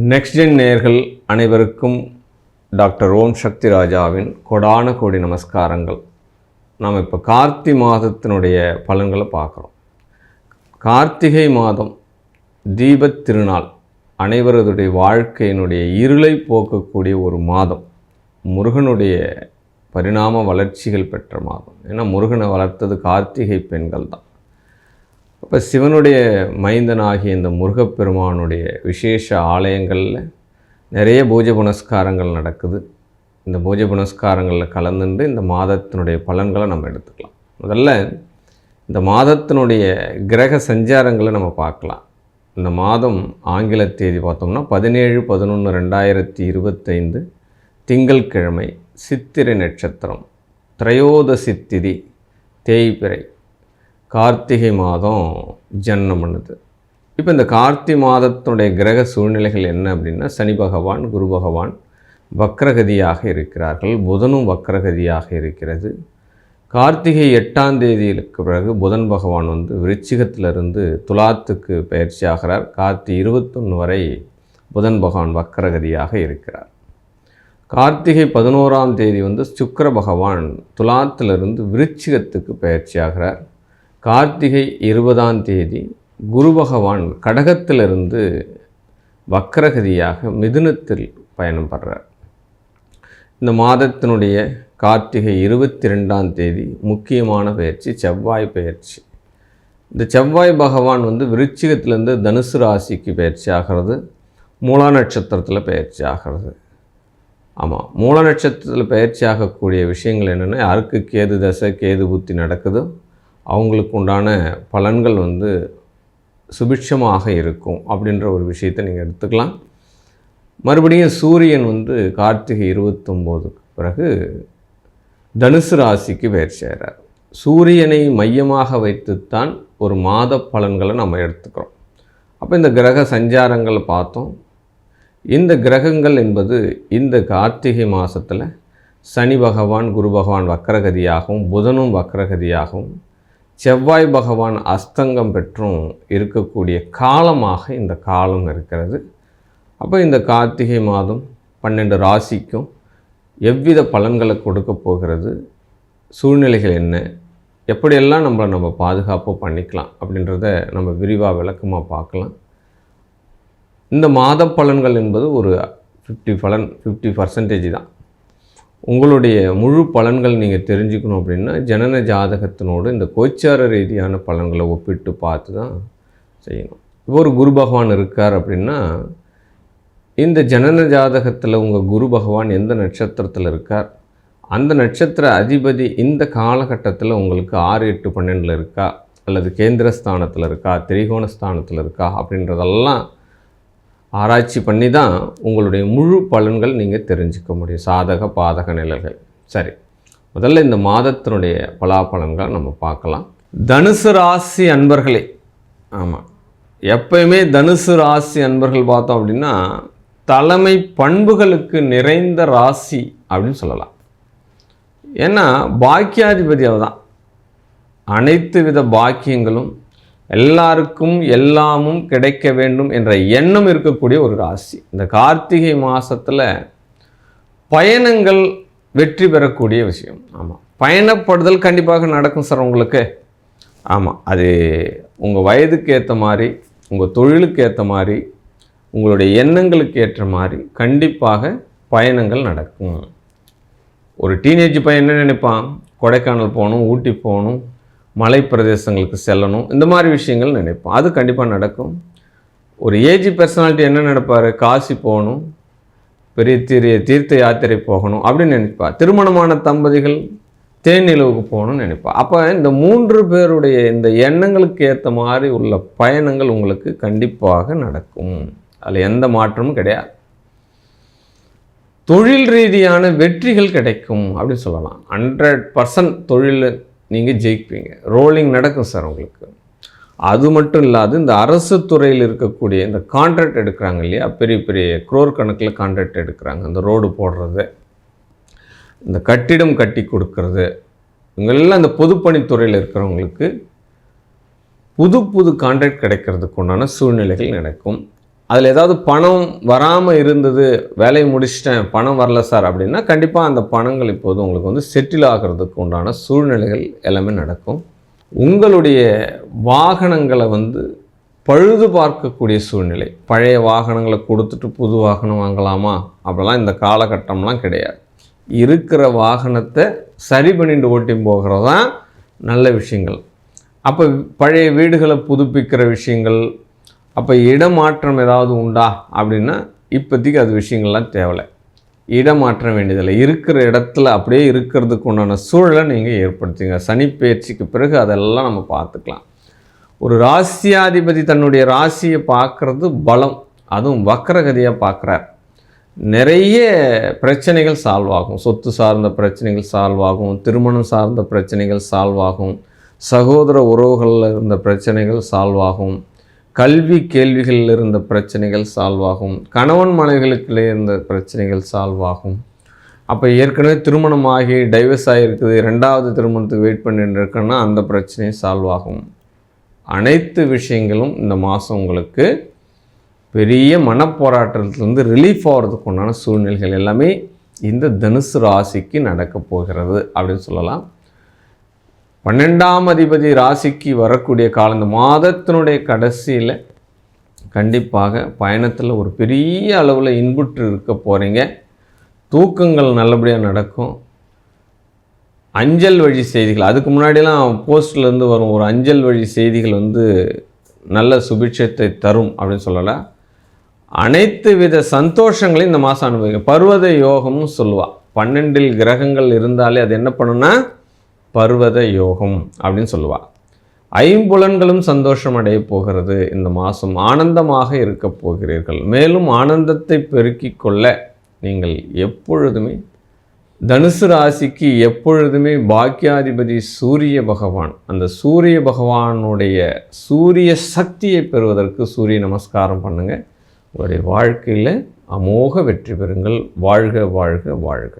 Next gen நேர்கள் அனைவருக்கும் doctor ஓம் சக்தி ராஜாவின் கொடான கோடி நமஸ்காரங்கள். நாம் இப்போ கார்த்தி மாதத்தினுடைய பலன்களை பார்க்குறோம். கார்த்திகை மாதம் தீபத் திருநாள் அனைவரதுடைய வாழ்க்கையினுடைய இருளை போக்கக்கூடிய ஒரு மாதம். முருகனுடைய பரிணாம வளர்ச்சிகள் பெற்ற மாதம். ஏன்னா முருகனை வளர்த்தது கார்த்திகை பெண்கள் தான் அப்போ சிவனுடைய மைந்தனாகிய இந்த முருகப்பெருமானுடைய விசேஷ ஆலயங்களில் நிறைய பூஜை புனஸ்காரங்கள் நடக்குது. இந்த பூஜை புனஸ்காரங்களில் கலந்துண்டு இந்த மாதத்தினுடைய பலன்களை நம்ம எடுத்துக்கலாம். முதல்ல இந்த மாதத்தினுடைய கிரக சஞ்சாரங்களை நம்ம பார்க்கலாம். இந்த மாதம் ஆங்கில தேதி பார்த்தோம்னா பதினேழு பதினொன்று ரெண்டாயிரத்தி இருபத்தைந்து திங்கள்கிழமை சித்திரை நட்சத்திரம் திரையோதசி திதி தேய்பிறை கார்த்திகை மாதம் ஜன்னம் பண்ணுது. இப்போ இந்த கார்த்தி மாதத்தினுடைய கிரக சூழ்நிலைகள் என்ன அப்படின்னா சனி பகவான் குரு பகவான் வக்ரகதியாக இருக்கிறார்கள். புதனும் வக்ரகதியாக இருக்கிறது. கார்த்திகை எட்டாம் தேதிக்கு பிறகு புதன் பகவான் வந்து விருச்சிகத்திலிருந்து துலாத்துக்கு பயிற்சி ஆகிறார். கார்த்தி இருபத்தொன்று வரை புதன் பகவான் வக்ரகதியாக இருக்கிறார். கார்த்திகை பதினோராம் தேதி வந்து சுக்கர பகவான் துலாத்திலிருந்து விருச்சிகத்துக்கு பயிற்சி ஆகிறார். கார்த்திகை இருபதாம் தேதி குரு பகவான் கடகத்திலிருந்து வக்ரகதியாக மிதுனத்தில் பயணம் படுறார். இந்த மாதத்தினுடைய கார்த்திகை இருபத்தி ரெண்டாம் தேதி முக்கியமான பயிற்சி செவ்வாய் பயிற்சி. இந்த செவ்வாய் பகவான் வந்து விருச்சிகத்திலேருந்து தனுசு ராசிக்கு பயிற்சி ஆகிறது மூலா நட்சத்திரத்தில் பயிற்சி ஆகிறது. ஆமாம் மூல நட்சத்திரத்தில் பயிற்சி ஆகக்கூடிய விஷயங்கள் என்னென்னா யாருக்கு கேது தசை கேது புத்தி நடக்குதோ அவங்களுக்கு உண்டான பலன்கள் வந்து சுபிட்சமாக இருக்கும் அப்படின்ற ஒரு விஷயத்தை நீங்கள் எடுத்துக்கலாம். மறுபடியும் சூரியன் வந்து கார்த்திகை இருபத்தொம்போதுக்கு பிறகு தனுசு ராசிக்கு பெயர் சேர்றார். சூரியனை மையமாக வைத்துத்தான் ஒரு மாத பலன்களை நம்ம எடுத்துக்கிறோம். அப்போ இந்த கிரக சஞ்சாரங்களை பார்த்தோம். இந்த கிரகங்கள் என்பது இந்த கார்த்திகை மாதத்தில் சனி பகவான் குரு பகவான் வக்கரகதியாகவும் புதனும் வக்கரகதியாகவும் செவ்வாய் பகவான் அஸ்தங்கம் பெற்றும் இருக்கக்கூடிய காலமாக இந்த காலம் இருக்கிறது. அப்போ இந்த கார்த்திகை மாதம் பன்னெண்டு ராசிக்கும் எவ்வித பலன்களை கொடுக்க போகிறது? சூழ்நிலைகள் என்ன? எப்படியெல்லாம் நம்மளை நம்ம பாதுகாப்பாக பண்ணிக்கலாம் அப்படின்றத நம்ம விரிவாக விளக்கமாக பார்க்கலாம். இந்த மாத பலன்கள் என்பது ஒரு ஃபிஃப்டி பலன் ஃபிஃப்டி பர்சன்டேஜ் தான். உங்களுடைய முழு பலன்கள் நீங்கள் தெரிஞ்சுக்கணும் அப்படின்னா ஜனன ஜாதகத்தினோடு இந்த கோச்சார ரீதியான பலன்களை ஒப்பிட்டு பார்த்து தான் செய்யணும். இப்போ ஒரு குரு பகவான் இருக்கார் அப்படின்னா இந்த ஜனன ஜாதகத்தில் உங்கள் குரு பகவான் எந்த நட்சத்திரத்தில் இருக்கார்? அந்த நட்சத்திர அதிபதி இந்த காலகட்டத்தில் உங்களுக்கு ஆறு எட்டு பன்னெண்டில் இருக்கா? அல்லது கேந்திரஸ்தானத்தில் இருக்கா? திரிகோண ஸ்தானத்தில் இருக்கா? அப்படின்றதெல்லாம் ஆராய்ச்சி பண்ணி தான் உங்களுடைய முழு பலன்கள் நீங்கள் தெரிஞ்சுக்க முடியும். சாதக பாதக நிலைகள் சரி. முதல்ல இந்த மாதத்தினுடைய பலாபலன்களை நம்ம பார்க்கலாம். தனுசு ராசி அன்பர்களே. ஆமாம் எப்பயுமே தனுசு ராசி அன்பர்கள் பார்த்தோம் அப்படின்னா தலைமை பண்புகளுக்கு நிறைந்த ராசி அப்படின்னு சொல்லலாம். ஏன்னா பாக்கியாதிபதி அவதான் அனைத்து வித பாக்கியங்களும் எல்லாருக்கும் எல்லாமும் கிடைக்க வேண்டும் என்ற எண்ணம் இருக்கக்கூடிய ஒரு ராசி. இந்த கார்த்திகை மாதத்தில் பயணங்கள் வெற்றி பெறக்கூடிய விஷயம். ஆமாம் பயணப்படுதல் கண்டிப்பாக நடக்கும் சார் உங்களுக்கு. ஆமாம் அது உங்கள் வயதுக்கு ஏற்ற மாதிரி உங்கள் தொழிலுக்கு ஏற்ற மாதிரி உங்களுடைய எண்ணங்களுக்கு ஏற்ற மாதிரி கண்டிப்பாக பயணங்கள் நடக்கும். ஒரு டீனேஜ் பையன் என்ன நினைப்பான்? கொடைக்கானல் போகணும் ஊட்டி போகணும் மலை பிரதேசங்களுக்கு செல்லணும். இந்த மாதிரி விஷயங்கள் நினைப்போம். அது கண்டிப்பாக நடக்கும். ஒரு ஏஜி பர்சனாலிட்டி என்ன நினைப்பார்? காசி போகணும். பெரிய தீரிய தீர்த்த யாத்திரை போகணும் அப்படின்னு நினைப்பா. திருமணமான தம்பதிகள் தேனிலவுக்கு போகணும்னு நினைப்பா. அப்போ இந்த மூன்று பேருடைய இந்த எண்ணங்களுக்கு ஏற்ற மாதிரி உள்ள பயணங்கள் உங்களுக்கு கண்டிப்பாக நடக்கும். அதில் எந்த மாற்றமும் கிடையாது. தொழில் ரீதியான வெற்றிகள் கிடைக்கும் அப்படின்னு சொல்லலாம். ஹண்ட்ரட் பர்சன்ட் தொழில் நீங்கள் ஜெயிப்பீங்க. ரோலிங் நடக்கும் சார் உங்களுக்கு. அது மட்டும் இல்லாது இந்த அரசு துறையில் இருக்கக்கூடிய இந்த கான்ட்ராக்ட் எடுக்கிறாங்க இல்லையா? பெரிய பெரிய குரோர் கணக்கில் கான்ட்ராக்ட் எடுக்கிறாங்க. இந்த ரோடு போடுறது இந்த கட்டிடம் கட்டி கொடுக்கறது. இவங்கெல்லாம் இந்த பொதுப்பணித்துறையில் இருக்கிறவங்களுக்கு புது புது கான்ட்ராக்ட் கிடைக்கிறதுக்கு உண்டான சூழ்நிலைகள் நடக்கும். அதில் ஏதாவது பணம் வராமல் இருந்தது வேலையை முடிச்சிட்டேன் பணம் வரல சார் அப்படின்னா கண்டிப்பாக அந்த பணங்கள் இப்போது உங்களுக்கு வந்து செட்டில் ஆகிறதுக்கு உண்டான சூழ்நிலைகள் எல்லாமே நடக்கும். உங்களுடைய வாகனங்களை வந்து பழுது பார்க்கக்கூடிய சூழ்நிலை பழைய வாகனங்களை கொடுத்துட்டு புது வாகனம் வாங்கலாமா? அப்படிலாம் இந்த காலகட்டம்லாம் கிடையாது. இருக்கிற வாகனத்தை சரி பண்ணிட்டு ஓட்டி போகிறது தான் நல்ல விஷயங்கள். அப்போ பழைய வீடுகளை புதுப்பிக்கிற விஷயங்கள் அப்போ இடமாற்றம் ஏதாவது உண்டா அப்படின்னா இப்போதைக்கு அது விஷயங்கள்லாம் தேவையில்லை. இடமாற்றம் வேண்டியதில்லை. இருக்கிற இடத்துல அப்படியே இருக்கிறதுக்கு உண்டான சூழலை நீங்கள் ஏற்படுத்திங்க. சனி பயிற்சிக்கு பிறகு அதெல்லாம் நம்ம பார்த்துக்கலாம். ஒரு ராசியாதிபதி தன்னுடைய ராசியை பார்க்குறது பலம். அதுவும் வக்கரகதியாக பார்க்குறார். நிறைய பிரச்சனைகள் சால்வ் ஆகும். சொத்து சார்ந்த பிரச்சனைகள் சால்வ் ஆகும். திருமணம் சார்ந்த பிரச்சனைகள் சால்வ் ஆகும். சகோதர உறவுகளில் இருந்த பிரச்சனைகள் சால்வ் ஆகும். கல்வி கேள்விகளில் இருந்த பிரச்சனைகள் சால்வ் ஆகும். கணவன் மனைவிகளுக்குள்ளே இருந்த பிரச்சனைகள் சால்வ் ஆகும். அப்போ ஏற்கனவே திருமணம் ஆகி டைவர்ஸ் ஆகிருக்குது ரெண்டாவது திருமணத்துக்கு வெயிட் பண்ணிட்டு இருக்கேன்னா அந்த பிரச்சனையும் சால்வ் ஆகும். அனைத்து விஷயங்களும் இந்த மாதம் உங்களுக்கு பெரிய மனப்போராட்டத்திலேருந்து ரிலீஃப் ஆகிறதுக்கு உண்டான சூழ்நிலைகள் எல்லாமே இந்த தனுசு ராசிக்கு நடக்கப் போகிறது அப்படின்னு சொல்லலாம். பன்னெண்டாம் அதிபதி ராசிக்கு வரக்கூடிய காலம் இந்த மாதத்தினுடைய கடைசியில் கண்டிப்பாக பயணத்தில் ஒரு பெரிய அளவில் இன்புற்று இருக்க போகிறீங்க தூக்கங்கள் நல்லபடியாக நடக்கும். அஞ்சல் வழி செய்திகள் அதுக்கு முன்னாடிலாம் போஸ்ட்லேருந்து வரும் ஒரு அஞ்சல் வழி செய்திகள் வந்து நல்ல சுபிட்சத்தை தரும் அப்படின்னு சொல்லலை. அனைத்து வித சந்தோஷங்களையும் இந்த மாதம் அனுபவிங்க. பர்வத யோகம்னு சொல்லுவாள் பன்னெண்டில் கிரகங்கள் இருந்தாலே அது என்ன பண்ணுன்னா பர்வத யோகம் அப்படின்னு சொல்லுவாள் ஐம்புலன்களும் சந்தோஷம் அடைய போகிறது இந்த மாதம். ஆனந்தமாக இருக்க போகிறீர்கள். மேலும் ஆனந்தத்தை பெருக்கிக் கொள்ள நீங்கள் எப்பொழுதுமே தனுசு ராசிக்கு எப்பொழுதுமே பாக்கியாதிபதி சூரிய பகவான். அந்த சூரிய பகவானுடைய சூரிய சக்தியை பெறுவதற்கு சூரிய நமஸ்காரம் பண்ணுங்கள் உங்களுடைய வாழ்க்கையில் அமோக வெற்றி பெறுங்கள். வாழ்க வாழ்க வாழ்க.